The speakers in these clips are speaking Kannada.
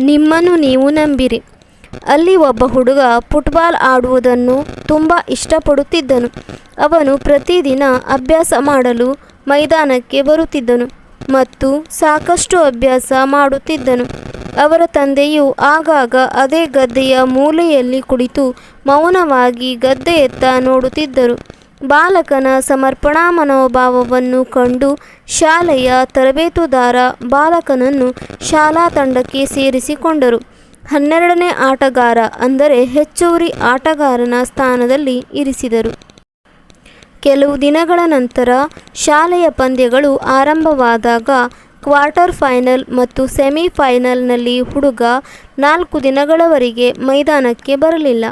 ನಿಮ್ಮನ್ನು ನೀವು ನಂಬಿರಿ. ಅಲ್ಲಿ ಒಬ್ಬ ಹುಡುಗ ಫುಟ್ಬಾಲ್ ಆಡುವುದನ್ನು ತುಂಬ ಇಷ್ಟಪಡುತ್ತಿದ್ದನು. ಅವನು ಪ್ರತಿದಿನ ಅಭ್ಯಾಸ ಮಾಡಲು ಮೈದಾನಕ್ಕೆ ಬರುತ್ತಿದ್ದನು ಮತ್ತು ಸಾಕಷ್ಟು ಅಭ್ಯಾಸ ಮಾಡುತ್ತಿದ್ದನು. ಅವರ ತಂದೆಯು ಆಗಾಗ ಅದೇ ಗದ್ದೆಯ ಮೂಲೆಯಲ್ಲಿ ಕುಳಿತು ಮೌನವಾಗಿ ಗದ್ದೆಯತ್ತ ನೋಡುತ್ತಿದ್ದರು. ಬಾಲಕನ ಸಮರ್ಪಣಾ ಮನೋಭಾವವನ್ನು ಕಂಡು ಶಾಲೆಯ ತರಬೇತುದಾರ ಬಾಲಕನನ್ನು ಶಾಲಾ ತಂಡಕ್ಕೆ ಸೇರಿಸಿಕೊಂಡರು. ಹನ್ನೆರಡನೇ ಆಟಗಾರ ಅಂದರೆ ಹೆಚ್ಚುವರಿ ಆಟಗಾರನ ಸ್ಥಾನದಲ್ಲಿ ಇರಿಸಿದರು. ಕೆಲವು ದಿನಗಳ ನಂತರ ಶಾಲೆಯ ಪಂದ್ಯಗಳು ಆರಂಭವಾದಾಗ ಕ್ವಾರ್ಟರ್ ಫೈನಲ್ ಮತ್ತು ಸೆಮಿಫೈನಲ್ನಲ್ಲಿ ಹುಡುಗ ನಾಲ್ಕು ದಿನಗಳವರೆಗೆ ಮೈದಾನಕ್ಕೆ ಬರಲಿಲ್ಲ.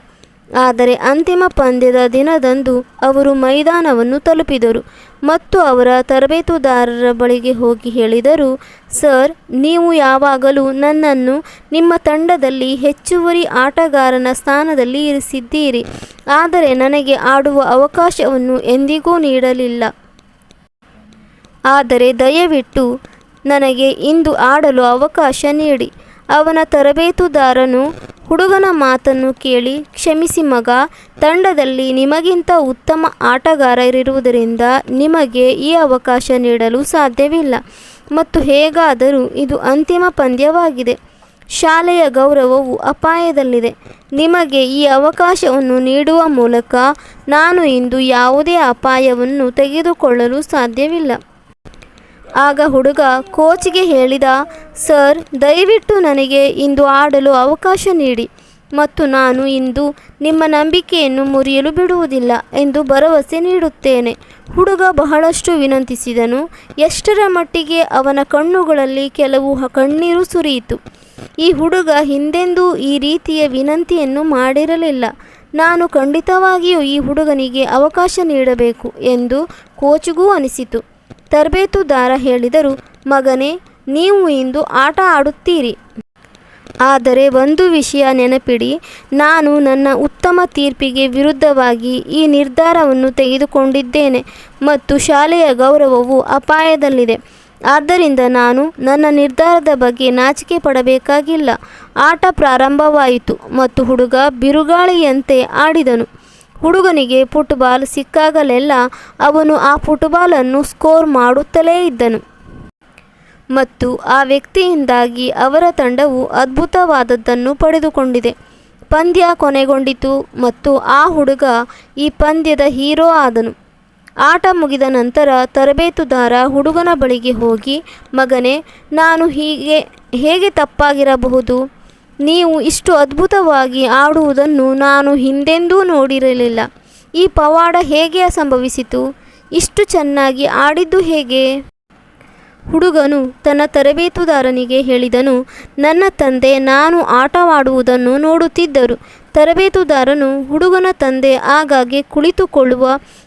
ಆದರೆ ಅಂತಿಮ ಪಂದ್ಯದ ದಿನದಂದು ಅವರು ಮೈದಾನವನ್ನು ತಲುಪಿದರು ಮತ್ತು ಅವರ ತರಬೇತುದಾರರ ಬಳಿಗೆ ಹೋಗಿ ಹೇಳಿದರು, ಸರ್, ನೀವು ಯಾವಾಗಲೂ ನನ್ನನ್ನು ನಿಮ್ಮ ತಂಡದಲ್ಲಿ ಹೆಚ್ಚುವರಿ ಆಟಗಾರನ ಸ್ಥಾನದಲ್ಲಿ ಇರಿಸಿದ್ದೀರಿ, ಆದರೆ ನನಗೆ ಆಡುವ ಅವಕಾಶವನ್ನು ಎಂದಿಗೂ ನೀಡಲಿಲ್ಲ. ಆದರೆ ದಯವಿಟ್ಟು ನನಗೆ ಇಂದು ಆಡಲು ಅವಕಾಶ ನೀಡಿ. ಅವನ ತರಬೇತುದಾರನು ಹುಡುಗನ ಮಾತನ್ನು ಕೇಳಿ ಕ್ಷಮಿಸಿ ಮಗ, ತಂಡದಲ್ಲಿ ನಿಮಗಿಂತ ಉತ್ತಮ ಆಟಗಾರರಿರುವುದರಿಂದ ನಿಮಗೆ ಈ ಅವಕಾಶ ನೀಡಲು ಸಾಧ್ಯವಿಲ್ಲ. ಮತ್ತು ಹೇಗಾದರೂ ಇದು ಅಂತಿಮ ಪಂದ್ಯವಾಗಿದೆ. ಶಾಲೆಯ ಗೌರವವು ಅಪಾಯದಲ್ಲಿದೆ. ನಿಮಗೆ ಈ ಅವಕಾಶವನ್ನು ನೀಡುವ ಮೂಲಕ ನಾನು ಇಂದು ಯಾವುದೇ ಅಪಾಯವನ್ನು ತೆಗೆದುಕೊಳ್ಳಲು ಸಾಧ್ಯವಿಲ್ಲ. ಆಗ ಹುಡುಗ ಕೋಚ್ಗೆ ಹೇಳಿದ, ಸರ್, ದಯವಿಟ್ಟು ನನಗೆ ಇಂದು ಆಡಲು ಅವಕಾಶ ನೀಡಿ ಮತ್ತು ನಾನು ಇಂದು ನಿಮ್ಮ ನಂಬಿಕೆಯನ್ನು ಮುರಿಯಲು ಬಿಡುವುದಿಲ್ಲ ಎಂದು ಭರವಸೆ ನೀಡುತ್ತೇನೆ. ಹುಡುಗ ಬಹಳಷ್ಟು ವಿನಂತಿಸಿದನು. ಎಷ್ಟರ ಮಟ್ಟಿಗೆ ಅವನ ಕಣ್ಣುಗಳಲ್ಲಿ ಕೆಲವು ಕಣ್ಣೀರು ಸುರಿಯಿತು. ಈ ಹುಡುಗ ಹಿಂದೆಂದೂ ಈ ರೀತಿಯ ವಿನಂತಿಯನ್ನು ಮಾಡಿರಲಿಲ್ಲ. ನಾನು ಖಂಡಿತವಾಗಿಯೂ ಈ ಹುಡುಗನಿಗೆ ಅವಕಾಶ ನೀಡಬೇಕು ಎಂದು ಕೋಚ್ಗೂ ಅನಿಸಿತು. ತರಬೇತುದಾರ ಹೇಳಿದರು, ಮಗನೇ, ನೀವು ಇಂದು ಆಟ ಆಡುತ್ತೀರಿ. ಆದರೆ ಒಂದು ವಿಷಯ ನೆನಪಿಡಿ, ನಾನು ನನ್ನ ಉತ್ತಮ ತೀರ್ಪಿಗೆ ವಿರುದ್ಧವಾಗಿ ಈ ನಿರ್ಧಾರವನ್ನು ತೆಗೆದುಕೊಂಡಿದ್ದೇನೆ ಮತ್ತು ಶಾಲೆಯ ಗೌರವವು ಅಪಾಯದಲ್ಲಿದೆ. ಆದ್ದರಿಂದ ನಾನು ನನ್ನ ನಿರ್ಧಾರದ ಬಗ್ಗೆ ನಾಚಿಕೆ ಪಡಬೇಕಾಗಿಲ್ಲ. ಆಟ ಪ್ರಾರಂಭವಾಯಿತು ಮತ್ತು ಹುಡುಗ ಬಿರುಗಾಳಿಯಂತೆ ಆಡಿದನು. ಹುಡುಗನಿಗೆ ಫುಟ್ಬಾಲ್ ಸಿಕ್ಕಾಗಲೆಲ್ಲ ಅವನು ಆ ಫುಟ್ಬಾಲನ್ನು ಸ್ಕೋರ್ ಮಾಡುತ್ತಲೇ ಇದ್ದನು. ಮತ್ತು ಆ ವ್ಯಕ್ತಿಯಿಂದಾಗಿ ಅವರ ತಂಡವು ಅದ್ಭುತವಾದದ್ದನ್ನು ಪಡೆದುಕೊಂಡಿದೆ. ಪಂದ್ಯ ಕೊನೆಗೊಂಡಿತು ಮತ್ತು ಆ ಹುಡುಗ ಈ ಪಂದ್ಯದ ಹೀರೋ ಆದನು. ಆಟ ಮುಗಿದ ನಂತರ ತರಬೇತುದಾರ ಹುಡುಗನ ಬಳಿಗೆ ಹೋಗಿ, ಮಗನೇ, ನಾನು ಹೀಗೆ, ಹೇಗೆ ತಪ್ಪಾಗಿರಬಹುದು? ನೀವು ಇಷ್ಟು ಅದ್ಭುತವಾಗಿ ಆಡುವುದನ್ನು ನಾನು ಹಿಂದೆಂದೂ ನೋಡಿರಲಿಲ್ಲ. ಈ ಪವಾಡ ಹೇಗೆ ಸಂಭವಿಸಿತು ಇಷ್ಟು ಚೆನ್ನಾಗಿ ಆಡಿದ್ದು ಹೇಗೆ? ಹುಡುಗನು ತನ್ನ ತರಬೇತುದಾರನಿಗೆ ಹೇಳಿದನು, ನನ್ನ ತಂದೆ ನಾನು ಆಟವಾಡುವುದನ್ನು ನೋಡುತ್ತಿದ್ದರು. ತರಬೇತುದಾರನು ಹುಡುಗನ ತಂದೆ ಆಗಾಗ್ಗೆ ಕುಳಿತುಕೊಳ್ಳುವ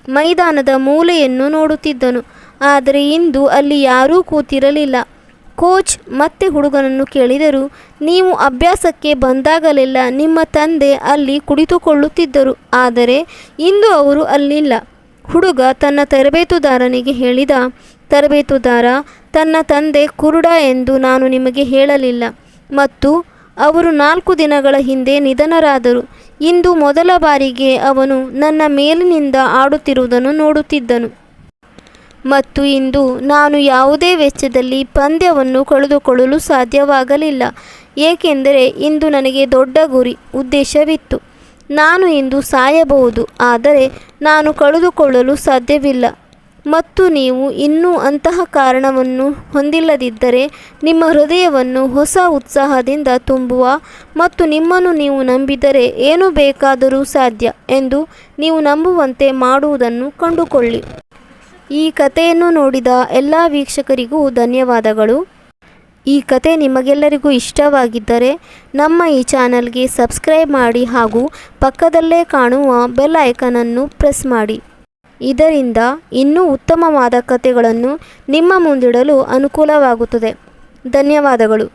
ಮೈದಾನದ ಮೂಲೆಯನ್ನು ನೋಡುತ್ತಿದ್ದನು. ಆದರೆ ಇಂದು ಅಲ್ಲಿ ಯಾರೂ ಕೂತಿರಲಿಲ್ಲ. ಕೋಚ್ ಮತ್ತೆ ಹುಡುಗನನ್ನು ಕೇಳಿದರು. ನೀವು ಅಭ್ಯಾಸಕ್ಕೆ ಬಂದಾಗಲೆಲ್ಲ ನಿಮ್ಮ ತಂದೆ ಅಲ್ಲಿ ಕುಳಿತುಕೊಳ್ಳುತ್ತಿದ್ದರು. ಆದರೆ ಇಂದು ಅವರು ಅಲ್ಲಿಲ್ಲ. ಹುಡುಗ ತನ್ನ ತರಬೇತುದಾರನಿಗೆ ಹೇಳಿದ, ತರಬೇತುದಾರ, ತನ್ನ ತಂದೆ ಕುರುಡ ಎಂದು ನಾನು ನಿಮಗೆ ಹೇಳಲಿಲ್ಲ. ಮತ್ತು ಅವರು ನಾಲ್ಕು ದಿನಗಳ ಹಿಂದೆ ನಿಧನರಾದರು. ಇಂದು ಮೊದಲ ಬಾರಿಗೆ ಅವನು ನನ್ನ ಮೇಲಿನಿಂದ ಆಡುತ್ತಿರುವುದನ್ನು ನೋಡುತ್ತಿದ್ದನು. ಮತ್ತು ಇಂದು ನಾನು ಯಾವುದೇ ವೆಚ್ಚದಲ್ಲಿ ಪಂದ್ಯವನ್ನು ಕಳೆದುಕೊಳ್ಳಲು ಸಾಧ್ಯವಾಗಲಿಲ್ಲ. ಏಕೆಂದರೆ ಇಂದು ನನಗೆ ದೊಡ್ಡ ಗುರಿ, ಉದ್ದೇಶವಿತ್ತು. ನಾನು ಇಂದು ಸಾಯಬಹುದು, ಆದರೆ ನಾನು ಕಳೆದುಕೊಳ್ಳಲು ಸಾಧ್ಯವಿಲ್ಲ. ಮತ್ತು ನೀವು ಇನ್ನೂ ಅಂತಹ ಕಾರಣವನ್ನು ಹೊಂದಿಲ್ಲದಿದ್ದರೆ ನಿಮ್ಮ ಹೃದಯವನ್ನು ಹೊಸ ಉತ್ಸಾಹದಿಂದ ತುಂಬುವ ಮತ್ತು ನಿಮ್ಮನ್ನು ನೀವು ನಂಬಿದರೆ ಏನು ಬೇಕಾದರೂ ಸಾಧ್ಯ ಎಂದು ನೀವು ನಂಬುವಂತೆ ಮಾಡುವುದನ್ನು ಕಂಡುಕೊಳ್ಳಿ. ಈ ಕಥೆಯನ್ನು ನೋಡಿದ ಎಲ್ಲ ವೀಕ್ಷಕರಿಗೂ ಧನ್ಯವಾದಗಳು. ಈ ಕತೆ ನಿಮಗೆಲ್ಲರಿಗೂ ಇಷ್ಟವಾಗಿದ್ದರೆ ನಮ್ಮ ಈ ಚಾನಲ್ಗೆ ಸಬ್ಸ್ಕ್ರೈಬ್ ಮಾಡಿ ಹಾಗೂ ಪಕ್ಕದಲ್ಲೇ ಕಾಣುವ ಬೆಲ್ ಐಕನನ್ನು ಪ್ರೆಸ್ ಮಾಡಿ. ಇದರಿಂದ ಇನ್ನೂ ಉತ್ತಮವಾದ ಕಥೆಗಳನ್ನು ನಿಮ್ಮ ಮುಂದಿಡಲು ಅನುಕೂಲವಾಗುತ್ತದೆ. ಧನ್ಯವಾದಗಳು.